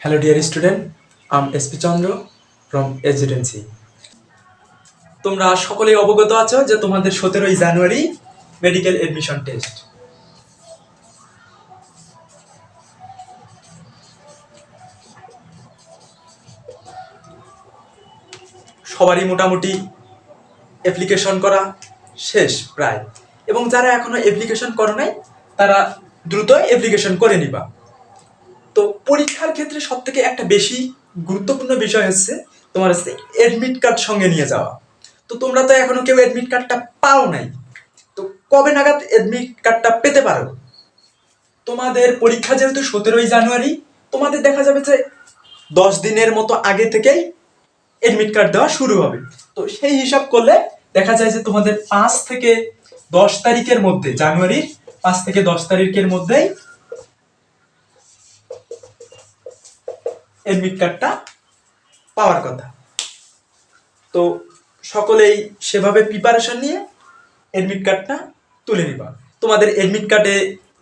Hello, dear student. I'm SP Chandra from Residency. তোমরা সকলেই অবগত আছো যে তোমাদের সতেরোই জানুয়ারি মেডিকেল এডমিশন টেস্ট সবারই মোটামুটি অ্যাপ্লিকেশন করা শেষ প্রায় এবং যারা এখনও অ্যাপ্লিকেশন করো নাই তারা দ্রুত অ্যাপ্লিকেশন করে নিবা তো পরীক্ষার ক্ষেত্রে সব থেকে একটা বেশি গুরুত্বপূর্ণ বিষয় হচ্ছে তোমার হচ্ছে অ্যাডমিট কার্ড সঙ্গে নিয়ে যাওয়া। তো তোমরা তো এখনও কেউ অ্যাডমিট কার্ডটা পাও নাই। তো কবে নাগাদ অ্যাডমিট কার্ডটা পেতে পারো? তোমাদের পরীক্ষা যেহেতু সতেরোই জানুয়ারি, তোমাদের দেখা যাবে যে দশ দিনের মতো আগে থেকেই অ্যাডমিট কার্ড দেওয়া শুরু হবে। তো সেই হিসাব করলে দেখা যায় যে তোমাদের পাঁচ থেকে দশ তারিখের মধ্যে, জানুয়ারির পাঁচ থেকে দশ তারিখের মধ্যেই অ্যাডমিট কার্ডটা পাওয়ার কথা। তো সকলেই সেভাবে প্রিপারেশন নিয়ে অ্যাডমিট কার্ডটা তুলে নিবা। তোমাদের অ্যাডমিট কার্ডে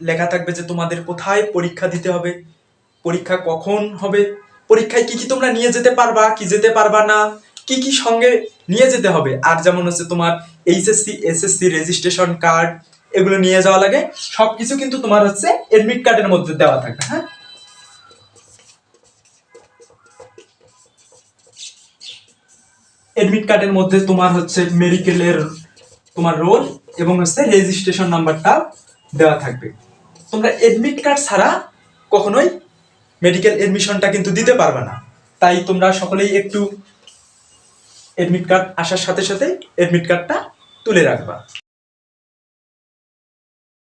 লেখা থাকবে যে তোমাদের কোথায় পরীক্ষা দিতে হবে, পরীক্ষা কখন হবে, পরীক্ষায় কি কি তোমরা নিয়ে যেতে পারবা, কি যেতে পারবা না, কি কি সঙ্গে নিয়ে যেতে হবে। আর যেমন হচ্ছে তোমার এইচএসসি এসএসসি রেজিস্ট্রেশন কার্ড এগুলো নিয়ে যাওয়া লাগে। সবকিছু কিন্তু তোমার হচ্ছে অ্যাডমিট কার্ডের মধ্যে দেওয়া থাকবে হ্যাঁ? অ্যাডমিট কার্ডের মধ্যে তোমার হচ্ছে মেডিকেলের তোমার রোল এবং হচ্ছে রেজিস্ট্রেশন নাম্বারটা দেওয়া থাকবে। তোমরা এডমিট কার্ড ছাড়া কখনোই মেডিকেল এডমিশনটা কিন্তু দিতে পারবে না। তাই তোমরা সকলেই একটু এডমিট কার্ড আসার সাথে সাথে এডমিট কার্ডটা তুলে রাখবা।